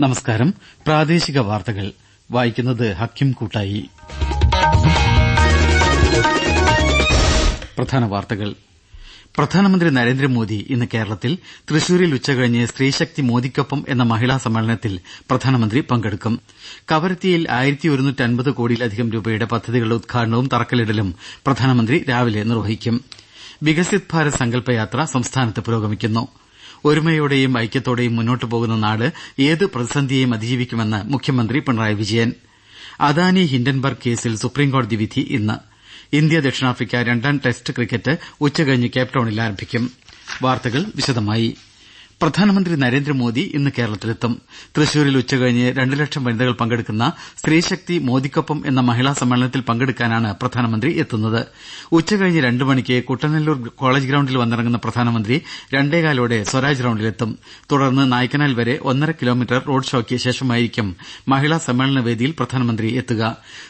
നമസ്കാരം. പ്രാദേശിക വാർത്തകൾ. വായിക്കുന്നത് ഹക്കിം കൂട്ടായി. പ്രധാന വാർത്തകൾ. പ്രധാനമന്ത്രി നരേന്ദ്രമോദി ഇന്ന് കേരളത്തിൽ തൃശൂരിൽ ഉച്ചകഴിഞ്ഞ് സ്ത്രീശക്തി മോദിക്കൊപ്പം എന്ന മഹിളാ സമ്മേളനത്തിൽ പ്രധാനമന്ത്രി പങ്കെടുക്കും. കവരത്തിയിൽ കോടിയിലധികം രൂപയുടെ പദ്ധതികളുടെ ഉദ്ഘാടനവും തറക്കല്ലിടലും പ്രധാനമന്ത്രി രാവിലെ നിർവഹിക്കും. വികസിത് ഭാരത് സങ്കല്പയാത്ര സംസ്ഥാനത്ത് പുരോഗമിക്കുന്നു. ഒരുമയോടെയും ഐക്യത്തോടെയും മുന്നോട്ടു പോകുന്ന നാട് ഏത് പ്രതിസന്ധിയെയും അതിജീവിക്കുമെന്ന് മുഖ്യമന്ത്രി പിണറായി വിജയൻ. അദാനി ഹിൻഡൻബർഗ് കേസിൽ സുപ്രീംകോടതി വിധി ഇന്ന്. ഇന്ത്യ ദക്ഷിണാഫ്രിക്ക രണ്ടാം ടെസ്റ്റ് ക്രിക്കറ്റ് ഉച്ചകഴിഞ്ഞ് കേപ്ടൌണിൽ ആരംഭിക്കും. വാർത്തകൾ വിശദമായി. പ്രധാനമന്ത്രി നരേന്ദ്രമോദി ഇന്ന് കേരളത്തിലെത്തും. തൃശൂരിൽ ഉച്ചകഴിഞ്ഞ് രണ്ട് ലക്ഷം വനിതകൾ പങ്കെടുക്കുന്ന സ്ത്രീശക്തി മോദിക്കൊപ്പം എന്ന മഹിളാ സമ്മേളനത്തിൽ പങ്കെടുക്കാനാണ് പ്രധാനമന്ത്രി എത്തുന്നത്. ഉച്ചകഴിഞ്ഞ് രണ്ട് മണിക്ക് കുട്ടനെല്ലൂർ കോളേജ് ഗ്രൌണ്ടിൽ വന്നിറങ്ങുന്ന പ്രധാനമന്ത്രി രണ്ടേകാലോടെ സ്വരാജ് റൌണ്ടിലെത്തും തുടർന്ന് നായ്ക്കനാൽ വരെ ഒന്നര കിലോമീറ്റർ റോഡ് ഷോയ്ക്ക് ശേഷമായിരിക്കും മഹിളാ സമ്മേളന വേദിയിൽ പ്രധാനമന്ത്രി എത്തുക.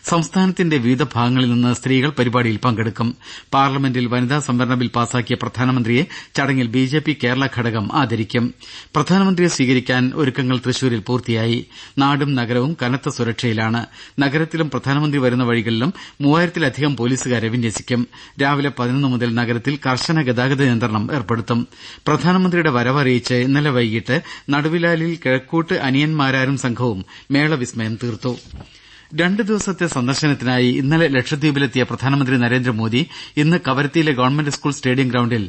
സംസ്ഥാനത്തിന്റെ വിവിധ ഭാഗങ്ങളിൽ നിന്ന് സ്ത്രീകൾ പരിപാടിയിൽ പങ്കെടുക്കും. പാർലമെന്റിൽ വനിതാ സംവരണ ബിൽ പാസാക്കിയ പ്രധാനമന്ത്രിയെ ചടങ്ങിൽ ബിജെപി കേരള ഘടകം ആദരിക്കും. പ്രധാനമന്ത്രിയെ സ്വീകരിക്കാൻ ഒരുക്കങ്ങൾ തൃശൂരിൽ പൂർത്തിയായി. നാടും നഗരവും കനത്ത സുരക്ഷയിലാണ്. നഗരത്തിലും പ്രധാനമന്ത്രി വരുന്ന വഴികളിലും മൂവായിരത്തിലധികം പോലീസുകാരെ വിന്യസിക്കും. രാവിലെ പതിനൊന്ന് മുതൽ നഗരത്തിൽ കർശന ഗതാഗത നിയന്ത്രണം ഏർപ്പെടുത്തും. പ്രധാനമന്ത്രിയുടെ വരവറിയിച്ച് ഇന്നലെ വൈകിട്ട് നടുവിലാലിൽ കിഴക്കൂട്ട് അനിയന്മാരാരും സംഘവും മേള വിസ്മയം തീർത്തു. രണ്ട് ദിവസത്തെ സന്ദർശനത്തിനായി ഇന്നലെ ലക്ഷദ്വീപിലെത്തിയ പ്രധാനമന്ത്രി നരേന്ദ്രമോദി ഇന്ന് കവരത്തിയിലെ ഗവൺമെന്റ് സ്കൂൾ സ്റ്റേഡിയം ഗ്രൌണ്ടിൽ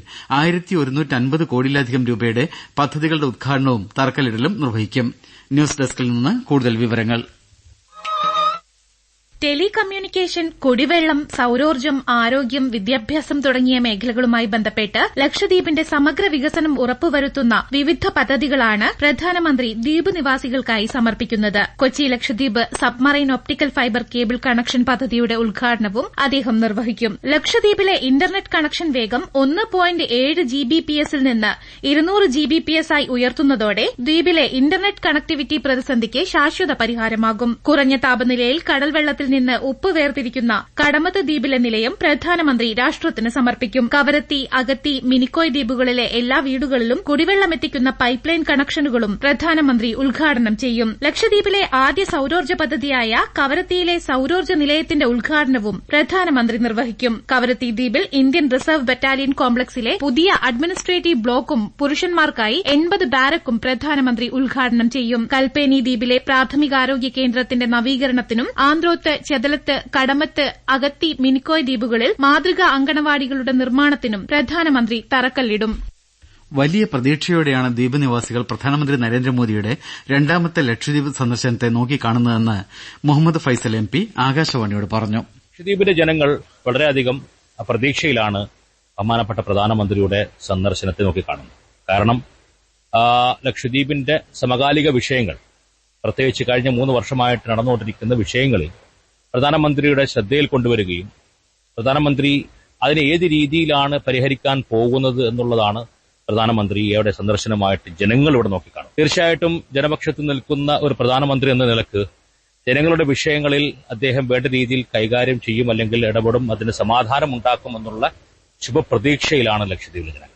കോടിയിലധികം രൂപയുടെ പദ്ധതികളുടെ ഉദ്ഘാടനവും തറക്കല്ലിടലും നിർവഹിക്കും. ന്യൂസ് ഡെസ്കിൽ നിന്ന് കൂടുതൽ വിവരങ്ങൾ. ടെലി കമ്മ്യൂണിക്കേഷൻ കുടിവെള്ളം സൌരോർജം ആരോഗ്യം വിദ്യാഭ്യാസം തുടങ്ങിയ മേഖലകളുമായി ബന്ധപ്പെട്ട് ലക്ഷദ്വീപിന്റെ സമഗ്ര വികസനം ഉറപ്പുവരുത്തുന്ന വിവിധ പദ്ധതികളാണ് പ്രധാനമന്ത്രി ദ്വീപ് നിവാസികൾക്കായി സമർപ്പിക്കുന്നത്. Kochi Lakshadweep submarine optical fibre cable connection പദ്ധതിയുടെ ഉദ്ഘാടനവും അദ്ദേഹം നിർവഹിക്കും. ലക്ഷദ്വീപിലെ ഇന്റർനെറ്റ് കണക്ഷൻ വേഗം ഒന്ന് പോയിന്റ് ഏഴ് ജി ബി പി എസിൽ നിന്ന് ഇരുന്നൂറ് ജി ബി പി എസ് ആയി ഉയർത്തുന്നതോടെ ദ്വീപിലെ ഇന്റർനെറ്റ് കണക്ടിവിറ്റി പ്രതിസന്ധിക്ക് ശാശ്വത പരിഹാരമാകും. കുറഞ്ഞ താപനിലയിൽ കടൽവെള്ളത്തിൽ നിന്ന് ഉപ്പ് വേർതിരിക്കുന്ന കടമത്ത് ദ്വീപിലെ നിലയം പ്രധാനമന്ത്രി രാഷ്ട്രത്തിന് സമർപ്പിക്കും. കവരത്തി അഗത്തി മിനിക്കോയ് ദ്വീപുകളിലെ എല്ലാ വീടുകളിലും കുടിവെള്ളമെത്തിക്കുന്ന പൈപ്പ് ലൈൻ കണക്ഷനുകളും പ്രധാനമന്ത്രി ഉദ്ഘാടനം ചെയ്യും. ലക്ഷദ്വീപിലെ ആദ്യ സൌരോർജ പദ്ധതിയായ കവരത്തിയിലെ സൌരോർജ നിലയത്തിന്റെ ഉദ്ഘാടനവും പ്രധാനമന്ത്രി നിർവഹിക്കും. കവരത്തി ദ്വീപിൽ ഇന്ത്യൻ റിസർവ് ബറ്റാലിയൻ കോംപ്ലക്സിലെ പുതിയ അഡ്മിനിസ്ട്രേറ്റീവ് ബ്ലോക്കും പുരുഷന്മാർക്കായി എൺപത് ബാരക്കും പ്രധാനമന്ത്രി ഉദ്ഘാടനം ചെയ്യും. കൽപ്പേനി ദ്വീപിലെ പ്രാഥമികാരോഗ്യ കേന്ദ്രത്തിന്റെ നവീകരണത്തിനും ആന്ത്രോത്ത് ചെതലത്ത് കടമത്ത് അകത്തി മിനിക്കോയ് ദ്വീപുകളിൽ മാതൃകാ അങ്കണവാടികളുടെ നിർമ്മാണത്തിനും പ്രധാനമന്ത്രി തറക്കല്ലിടും. വലിയ പ്രതീക്ഷയോടെയാണ് ദ്വീപ് നിവാസികൾ പ്രധാനമന്ത്രി നരേന്ദ്രമോദിയുടെ രണ്ടാമത്തെ ലക്ഷദ്വീപ് സന്ദർശനത്തെ നോക്കിക്കാണുന്നതെന്ന് മുഹമ്മദ് ഫൈസൽ എം പി ആകാശവാണിയോട് പറഞ്ഞു. ലക്ഷദ്വീപിന്റെ ജനങ്ങൾ വളരെയധികം പ്രതീക്ഷയിലാണ് ബഹുമാനപ്പെട്ട പ്രധാനമന്ത്രിയുടെ സന്ദർശനത്തെ നോക്കിക്കാണുന്നത്. കാരണം ലക്ഷദ്വീപിന്റെ സമകാലിക വിഷയങ്ങൾ പ്രത്യേകിച്ച് കഴിഞ്ഞ മൂന്ന് വർഷമായിട്ട് നടന്നുകൊണ്ടിരിക്കുന്ന വിഷയങ്ങളിൽ പ്രധാനമന്ത്രിയുടെ ശ്രദ്ധയിൽ കൊണ്ടുവരികയും പ്രധാനമന്ത്രി അതിനെ ഏത് രീതിയിലാണ് പരിഹരിക്കാൻ പോകുന്നത് എന്നുള്ളതാണ് പ്രധാനമന്ത്രിയുടെ സന്ദർശനമായിട്ട് ജനങ്ങൾ ഇവിടെ നോക്കിക്കാണും തീർച്ചയായിട്ടും ജനപക്ഷത്ത് നിൽക്കുന്ന ഒരു പ്രധാനമന്ത്രി എന്ന നിലയ്ക്ക് ജനങ്ങളുടെ വിഷയങ്ങളിൽ അദ്ദേഹം വേണ്ട രീതിയിൽ കൈകാര്യം ചെയ്യും അല്ലെങ്കിൽ ഇടപെടും അതിന് സമാധാനം ഉണ്ടാക്കും എന്നുള്ള ശുഭപ്രതീക്ഷയിലാണ് ലക്ഷദ്വീപിലെ ജനങ്ങൾ.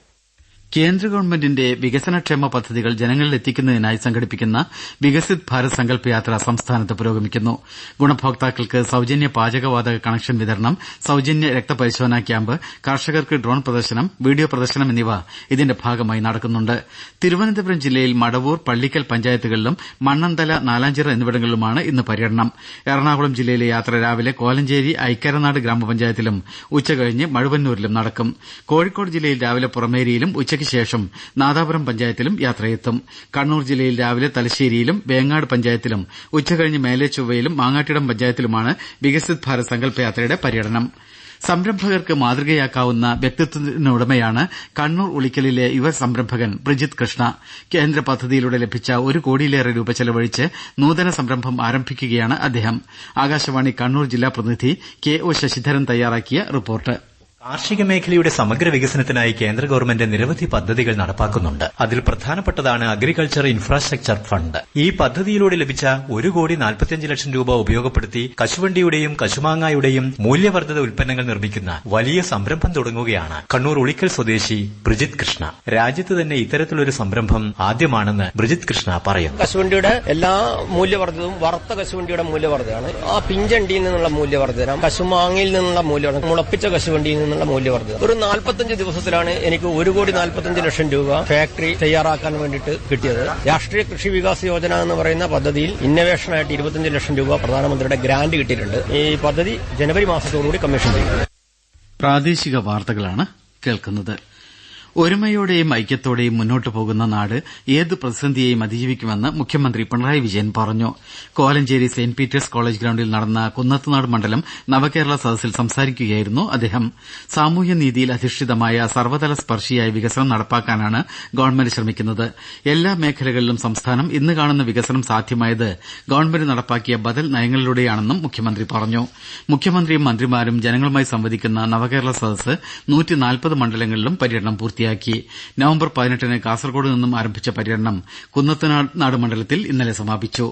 കേന്ദ്ര ഗവൺമെന്റിന്റെ വികസനക്ഷേമ പദ്ധതികൾ ജനങ്ങളിൽ എത്തിക്കുന്നതിനായി സംഘടിപ്പിക്കുന്ന വികസിത് ഭാരത് സങ്കല്പ യാത്ര സംസ്ഥാനത്ത് പുരോഗമിക്കുന്നു. ഗുണഭോക്താക്കൾക്ക് സൌജന്യ പാചകവാതക കണക്ഷൻ വിതരണം സൌജന്യ രക്തപരിശോധനാ ക്യാമ്പ് കർഷകർക്ക് ഡ്രോൺ പ്രദർശനം വീഡിയോ പ്രദർശനം എന്നിവ ഇതിന്റെ ഭാഗമായി നടക്കുന്നുണ്ട്. തിരുവനന്തപുരം ജില്ലയിൽ മടവൂർ പള്ളിക്കൽ പഞ്ചായത്തുകളിലും മണ്ണന്തല നാലാഞ്ചിറ എന്നിവിടങ്ങളിലുമാണ് ഇന്ന് പര്യടനം. എറണാകുളം ജില്ലയിലെ യാത്ര രാവിലെ കോലഞ്ചേരി ഐക്കരനാട് ഗ്രാമപഞ്ചായത്തിലും ഉച്ചകഴിഞ്ഞ് മഴുവന്നൂരിലും നടക്കും. കോഴിക്കോട് ജില്ലയിൽ രാവിലെ പുറമേരിയിലും ഉച്ചയ്ക്ക് ശേഷം നാദാപുരം പഞ്ചായത്തിലും യാത്രയെത്തും. കണ്ണൂർ ജില്ലയിൽ രാവിലെ തലശ്ശേരിയിലും വേങ്ങാട് പഞ്ചായത്തിലും ഉച്ചകഴിഞ്ഞ് മേലേച്ചൊവ്വയിലും മാങ്ങാട്ടിടം പഞ്ചായത്തിലുമാണ് വികസിത് ഭാരത് സങ്കല്പയാത്രയുടെ പര്യടനം. സംരംഭകർക്ക് മാതൃകയാക്കാവുന്ന വ്യക്തിത്വത്തിനുടമയാണ് കണ്ണൂർ ഉളിക്കലിലെ യുവ സംരംഭകൻ ബ്രിജിത് കൃഷ്ണ. കേന്ദ്ര പദ്ധതിയിലൂടെ ലഭിച്ച ഒരു കോടിയിലേറെ രൂപ ചെലവഴിച്ച് നൂതന സംരംഭം ആരംഭിക്കുകയാണ് അദ്ദേഹം. ആകാശവാണി കണ്ണൂർ ജില്ലാ പ്രതിനിധി കെ ഒ ശശിധരൻ തയ്യാറാക്കിയ റിപ്പോർട്ട്. കാർഷിക മേഖലയുടെ സമഗ്ര വികസനത്തിനായി കേന്ദ്ര ഗവൺമെന്റ് നിരവധി പദ്ധതികൾ നടപ്പാക്കുന്നുണ്ട്. അതിൽ പ്രധാനപ്പെട്ടതാണ് അഗ്രികൾച്ചർ ഇൻഫ്രാസ്ട്രക്ചർ ഫണ്ട് ഈ പദ്ധതിയിലൂടെ ലഭിച്ച ഒരു കോടി നാൽപ്പത്തിയഞ്ച് ലക്ഷം രൂപ ഉപയോഗപ്പെടുത്തി കശുവണ്ടിയുടെയും കശുമാങ്ങായുടെയും മൂല്യവർദ്ധിത ഉൽപ്പന്നങ്ങൾ നിർമ്മിക്കുന്ന വലിയ സംരംഭം തുടങ്ങുകയാണ് കണ്ണൂർ ഉളിക്കൽ സ്വദേശി ബ്രിജിത് കൃഷ്ണ. രാജ്യത്ത് തന്നെ ഇത്തരത്തിലൊരു സംരംഭം ആദ്യമാണെന്ന് ബ്രിജിത് കൃഷ്ണ പറയുന്നു. കശുവണ്ടിയുടെ എല്ലാ മൂല്യവർദ്ധിതവും വറുത്ത കശുവണ്ടിയുടെ മൂല്യവർദ്ധയാണ് ആ പിഞ്ചണ്ടിയിൽ നിന്നുള്ള മൂല്യവർദ്ധന കശുമാങ്ങയിൽ നിന്നുള്ള മൂല്യവർദ്ധന മുളപ്പിച്ച കശുവണ്ടിയിൽ നിന്നുള്ള മൂല്യവർദ്ധന ഒരു നാൽപ്പത്തഞ്ച് ദിവസത്തിലാണ് എനിക്ക് ഒരു കോടി നാൽപ്പത്തഞ്ച് ലക്ഷം രൂപ ഫാക്ടറി തയ്യാറാക്കാൻ വേണ്ടിയിട്ട് കിട്ടിയത്. രാഷ്ട്രീയ കൃഷി വികാസ് യോജന എന്ന് പറയുന്ന പദ്ധതിയിൽ ഇന്നവേഷനായിട്ട് ഇരുപത്തഞ്ച് ലക്ഷം രൂപ പ്രധാനമന്ത്രിയുടെ ഗ്രാന്റ് കിട്ടിയിട്ടുണ്ട്. ഈ പദ്ധതി ജനുവരി മാസത്തോടുകൂടി കമ്മീഷൻ ചെയ്യും. പ്രാദേശിക വാർത്തകളാണ് കേൾക്കുന്നത്. ഒരുമയോടെയും ഐക്യത്തോടെയും മുന്നോട്ടു പോകുന്ന നാട് ഏത് പ്രതിസന്ധിയെയും അതിജീവിക്കുമെന്ന് മുഖ്യമന്ത്രി പിണറായി വിജയൻ പറഞ്ഞു. കോലഞ്ചേരി സെന്റ് പീറ്റേഴ്സ് കോളേജ് ഗ്രൌണ്ടിൽ നടന്ന കുന്നത്തുനാട് മണ്ഡലം നവകേരള സദസ്സിൽ സംസാരിക്കുകയായിരുന്നു അദ്ദേഹം. സാമൂഹ്യനീതിയിൽ അധിഷ്ഠിതമായ സർവതല സ്പർശിയായ വികസനം നടപ്പാക്കാനാണ് ഗവൺമെന്റ് ശ്രമിക്കുന്നത്. എല്ലാ മേഖലകളിലും സംസ്ഥാനം ഇന്ന് കാണുന്ന വികസനം സാധ്യമായത് ഗവൺമെന്റ് നടപ്പാക്കിയ ബദൽ നയങ്ങളിലൂടെയാണെന്നും മുഖ്യമന്ത്രി പറഞ്ഞു. മുഖ്യമന്ത്രിയും മന്ത്രിമാരും ജനങ്ങളുമായി സംവദിക്കുന്ന നവകേരള സദസ്സ് മണ്ഡലങ്ങളിലും പര്യടനം പൂർത്തിയാക്കി. നവംബർ പതിനെട്ടിന് കാസർകോട് നിന്നും ആരംഭിച്ച പര്യടനം കുന്നത്തുനാട് മണ്ഡലത്തിൽ ഇന്നലെ സമാപിച്ചു.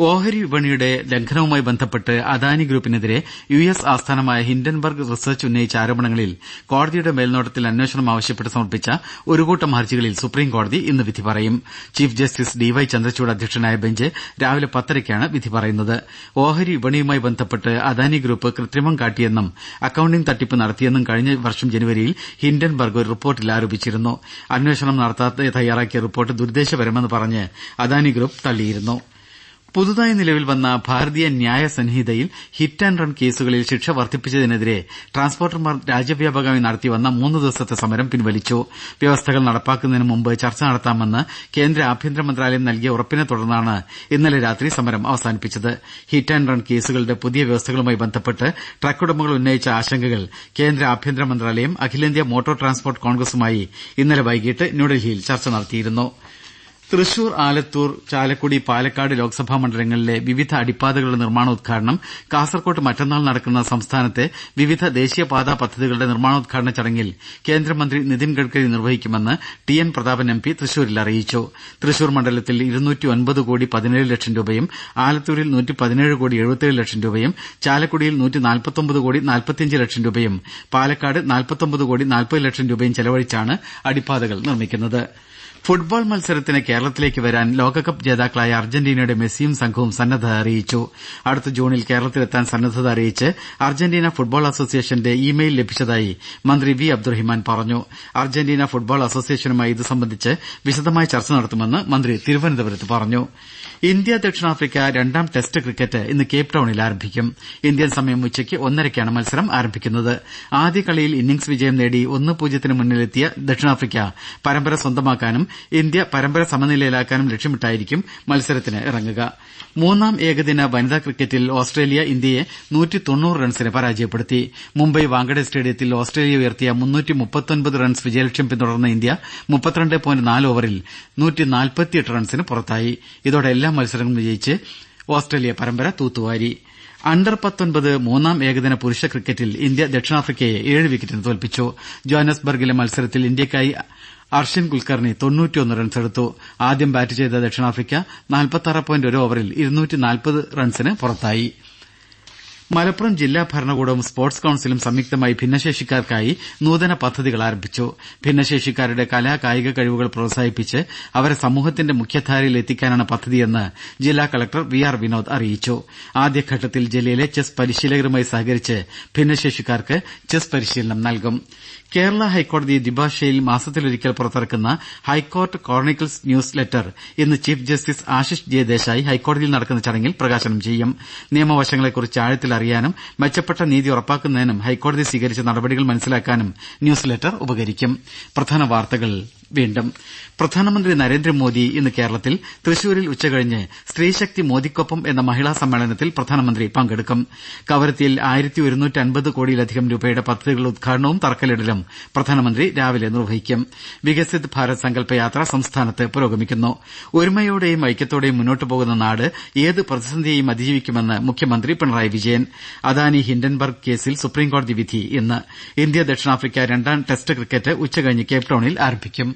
ഓഹരി വിപണിയുടെ ലംഘനവുമായി ബന്ധപ്പെട്ട് അദാനി ഗ്രൂപ്പിനെതിരെ യു എസ് ആസ്ഥാനമായ ഹിൻഡൻബർഗ് റിസർച്ച് ഉന്നയിച്ച ആരോപണങ്ങളിൽ കോടതിയുടെ മേൽനോട്ടത്തിൽ അന്വേഷണം ആവശ്യപ്പെട്ട് സമർപ്പിച്ച ഒരു കൂട്ടം ഹർജികളിൽ സുപ്രീംകോടതി ഇന്ന് വിധി പറയും. Chief justice D Y Chandrachud അധ്യക്ഷനായ ബെഞ്ച് രാവിലെ പത്തരയ്ക്കാണ് വിധി പറയുന്നത്. ഓഹരി വിപണിയുമായി ബന്ധപ്പെട്ട് അദാനി ഗ്രൂപ്പ് കൃത്രിമം കാട്ടിയെന്നും അക്കൌണ്ടിംഗ് തട്ടിപ്പ് നടത്തിയെന്നും കഴിഞ്ഞ വർഷം ജനുവരിയിൽ ഹിൻഡൻബർഗ് ഒരു റിപ്പോർട്ടിൽ ആരോപിച്ചിരുന്നു. അന്വേഷണം നടത്താതെ തയ്യാറാക്കിയ റിപ്പോർട്ട് ദുരുദ്ദേശപരമെന്ന് പറഞ്ഞ് അദാനി ഗ്രൂപ്പ് തള്ളിയിരുന്നു. പുതുതായി നിലവിൽ വന്ന ഭാരതീയ ന്യായ സംഹിതയിൽ ഹിറ്റ് ആന്റ് റൺ കേസുകളിൽ ശിക്ഷ വർദ്ധിപ്പിച്ചതിനെതിരെ ട്രാൻസ്പോർട്ടർമാർ രാജ്യവ്യാപകമായി നടത്തിവന്ന മൂന്ന് ദിവസത്തെ സമരം പിൻവലിച്ചു. വ്യവസ്ഥകൾ നടപ്പാക്കുന്നതിന് മുമ്പ് ചർച്ച നടത്താമെന്ന് കേന്ദ്ര ആഭ്യന്തര മന്ത്രാലയം നൽകിയ ഉറപ്പിനെ തുടർന്നാണ് ഇന്നലെ രാത്രി സമരം അവസാനിപ്പിച്ചത്. ഹിറ്റ് ആന്റ് റൺ കേസുകളുടെ പുതിയ വ്യവസ്ഥകളുമായി ബന്ധപ്പെട്ട് ട്രക്ക് ഉടമകൾ ഉന്നയിച്ച ആശങ്കകൾ കേന്ദ്ര ആഭ്യന്തര മന്ത്രാലയം അഖിലേന്ത്യാ മോട്ടോർ ട്രാൻസ്പോർട്ട് കോൺഗ്രസുമായി ഇന്നലെ വൈകിട്ട് ന്യൂഡൽഹിയിൽ ചർച്ച നടത്തിയിരുന്നു. തൃശൂർ ആലത്തൂർ ചാലക്കുടി പാലക്കാട് ലോക്സഭാ മണ്ഡലങ്ങളിലെ വിവിധ അടിപ്പാതകളുടെ നിർമ്മാണോദ്ഘാടനം കാസർകോട്ട് മറ്റന്നാൾ നടക്കുന്ന സംസ്ഥാനത്തെ വിവിധ ദേശീയപാതാ പദ്ധതികളുടെ നിർമ്മാണോദ്ഘാടന ചടങ്ങിൽ കേന്ദ്രമന്ത്രി Nitin Gadkari നിർവഹിക്കുമെന്ന് T N Prathapan M P തൃശൂരിൽ അറിയിച്ചു. തൃശൂർ മണ്ഡലത്തിൽ കോടി ലക്ഷം രൂപയും ആലത്തൂരിൽ കോടി ലക്ഷം രൂപയും ചാലക്കുടിയിൽ കോടി ലക്ഷം രൂപയും പാലക്കാട് കോടി ലക്ഷം രൂപയും ചെലവഴിച്ചാണ് അടിപ്പാതകൾ നിർമ്മിക്കുന്നത്. ഫുട്ബോൾ മത്സരത്തിന് കേരളത്തിലേക്ക് വരാൻ ലോകകപ്പ് ജേതാക്കളായ അർജന്റീനയുടെ മെസ്സിയും സംഘവും സന്നദ്ധത അറിയിച്ചു. അടുത്ത ജൂണിൽ കേരളത്തിലെത്താൻ സന്നദ്ധത അറിയിച്ച് അർജന്റീന ഫുട്ബോൾ അസോസിയേഷന്റെ ഇ മെയിൽ ലഭിച്ചതായി മന്ത്രി വി അബ്ദുറഹിമാൻ പറഞ്ഞു. അർജന്റീന ഫുട്ബോൾ അസോസിയേഷനുമായി ഇത് സംബന്ധിച്ച് വിശദമായ ചർച്ച നടത്തുമെന്ന് മന്ത്രി തിരുവനന്തപുരത്ത് പറഞ്ഞു. ഇന്ത്യ ദക്ഷിണാഫ്രിക്ക രണ്ടാം ടെസ്റ്റ് ക്രിക്കറ്റ് ഇന്ന് കേപ് ടൌണിൽ ആരംഭിക്കും. ഇന്ത്യൻ സമയം ഉച്ചയ്ക്ക് ഒന്നരയ്ക്കാണ് മത്സരം ആരംഭിക്കുന്നത്. ആദ്യ കളിയിൽ ഇന്നിംഗ്സ് വിജയം നേടി ഒന്ന് പൂജ്യത്തിന് മുന്നിലെത്തിയ ദക്ഷിണാഫ്രിക്ക പരമ്പര സ്വന്തമാക്കാനും ഇന്ത്യ പരമ്പര സമനിലയിലാക്കാനും ലക്ഷ്യമിട്ടായിരിക്കും മത്സരത്തിനിറങ്ങുക മൂന്നാം ഏകദിന വനിതാ ക്രിക്കറ്റിൽ ഓസ്ട്രേലിയ ഇന്ത്യയെ റൺസിന് പരാജയപ്പെടുത്തി. മുംബൈ വാങ്കഡെ സ്റ്റേഡിയത്തിൽ ഓസ്ട്രേലിയ ഉയർത്തിയ റൺസ് വിജയലക്ഷ്യം പിന്തുടർന്ന ഇന്ത്യ ഓവറിൽ റൺസിന് പുറത്തായി. ഇതോടെ എല്ലാ മത്സരങ്ങളും വിജയിച്ച് ഓസ്ട്രേലിയ പരമ്പര തൂത്തുവാരി. അണ്ടർ മൂന്നാം ഏകദിന പുരുഷ ക്രിക്കറ്റിൽ ഇന്ത്യ ദക്ഷിണാഫ്രിക്കയെ ഏഴ് വിക്കറ്റിന് തോൽപ്പിച്ചു. ജോഹന്നാസ്ബർഗിലെ മത്സരത്തിൽ ഇന്ത്യയ്ക്കായി അർഷിൻ കുൽക്കർണി ആദ്യം ബാറ്റ് ചെയ്ത ദക്ഷിണാഫ്രിക്ക നാല്പത്താറ് പോയിന്റ് ഒരു ഓവറിൽ റൺസിന് പുറത്തായി. മലപ്പുറം ജില്ലാ ഭരണകൂടവും സ്പോർട്സ് കൌൺസിലും സംയുക്തമായി ഭിന്നശേഷിക്കാർക്കായി നൂതന പദ്ധതികൾ ആരംഭിച്ചു. ഭിന്നശേഷിക്കാരുടെ കലാ കായിക കഴിവുകൾ പ്രോത്സാഹിപ്പിച്ച് അവരെ സമൂഹത്തിന്റെ മുഖ്യധാരയിൽ എത്തിക്കാനാണ് പദ്ധതിയെന്ന് ജില്ലാ കളക്ടർ വി ആർ വിനോദ് അറിയിച്ചു. ആദ്യഘട്ടത്തിൽ ജില്ലയിലെ ചെസ് പരിശീലകരുമായി സഹകരിച്ച് ഭിന്നശേഷിക്കാർക്ക് ചെസ് പരിശീലനം നൽകും. കേരള ഹൈക്കോടതി ദ്വിഭാഷയിൽ മാസത്തിലൊരിക്കൽ പുറത്തിറക്കുന്ന ഹൈക്കോർട്ട് ക്രോണിക്കിൾസ് ന്യൂസ് ലെറ്റർ ഇന്ന് chief justice Ashish J Desai ഹൈക്കോടതിയിൽ നടക്കുന്ന ചടങ്ങിൽ പ്രകാശനം ചെയ്യും. നിയമവശങ്ങളെക്കുറിച്ച് ആഴത്തിൽ അറിയാനും മെച്ചപ്പെട്ട നീതി ഉറപ്പാക്കുന്നതിനും ഹൈക്കോടതി സ്വീകരിച്ച നടപടികൾ മനസ്സിലാക്കാനും ന്യൂസ് ലെറ്റർ ഉപകരിക്കും. പ്രധാനമന്ത്രി നരേന്ദ്രമോദി ഇന്ന് കേരളത്തിൽ തൃശൂരിൽ ഉച്ചകഴിഞ്ഞ് സ്ത്രീശക്തി മോദിക്കൊപ്പം എന്ന മഹിളാ സമ്മേളനത്തിൽ പ്രധാനമന്ത്രി പങ്കെടുക്കും. കവരത്തിയിൽ ആയിരത്തി ഒരുന്നൂറ്റി അൻപത് കോടിയിലധികം രൂപയുടെ പദ്ധതികളുടെ ഉദ്ഘാടനവും തറക്കല്ലിടലും പ്രധാനമന്ത്രി രാവിലെ നിർവഹിക്കും. വികസിത് ഭാരത് സങ്കല്പ യാത്ര സംസ്ഥാനത്ത് പുരോഗമിക്കുന്നു. ഒരുമയോടെയും ഐക്യത്തോടെയും മുന്നോട്ടു പോകുന്ന നാട് ഏത് പ്രതിസന്ധിയെയും അതിജീവിക്കുമെന്ന് മുഖ്യമന്ത്രി പിണറായി വിജയൻ. അദാനി ഹിൻഡൻബർഗ് കേസിൽ സുപ്രീംകോടതി വിധി ഇന്ന്. ഇന്ത്യ ദക്ഷിണാഫ്രിക്ക രണ്ടാം ടെസ്റ്റ് ക്രിക്കറ്റ് ഉച്ചകഴിഞ്ഞ് കേപ്ടൌണിൽ ആരംഭിക്കും.